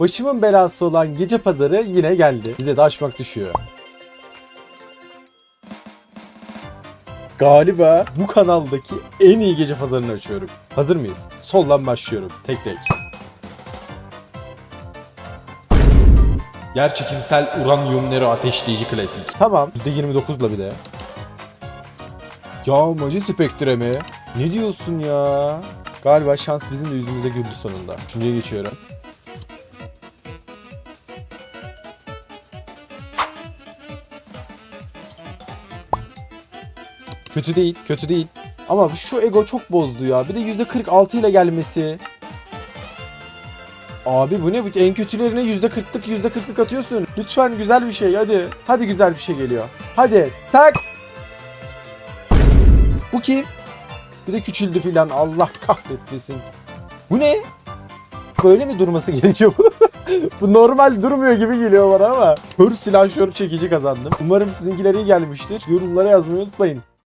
Başımın belası olan gece pazarı yine geldi. Bize de açmak düşüyor. Galiba bu kanaldaki en iyi gece pazarını açıyorum. Hazır mıyız? Soldan başlıyorum. Tek tek. Yer çekimsel uranyum nero ateşleyici klasik. Tamam. %29'la bir de. Ya Maji Spectre mi? Ne diyorsun ya? Galiba şans bizim de yüzümüze güldü sonunda. Üçüncüye geçiyorum. Kötü değil, kötü değil. Ama şu ego çok bozdu ya. Bir de %46 ile gelmesi. Abi bu ne? En kötülerine %40'lık %40'lık atıyorsun. Lütfen güzel bir şey hadi. Hadi güzel bir şey geliyor. Hadi tak. Bu kim? Bir de küçüldü filan. Allah kahretmesin. Bu ne? Böyle mi durması gerekiyor bu? bu normal durmuyor gibi geliyor bana ama. Hır silahşör çekici kazandım. Umarım sizinkiler iyi gelmiştir. Yorumlara yazmayı unutmayın.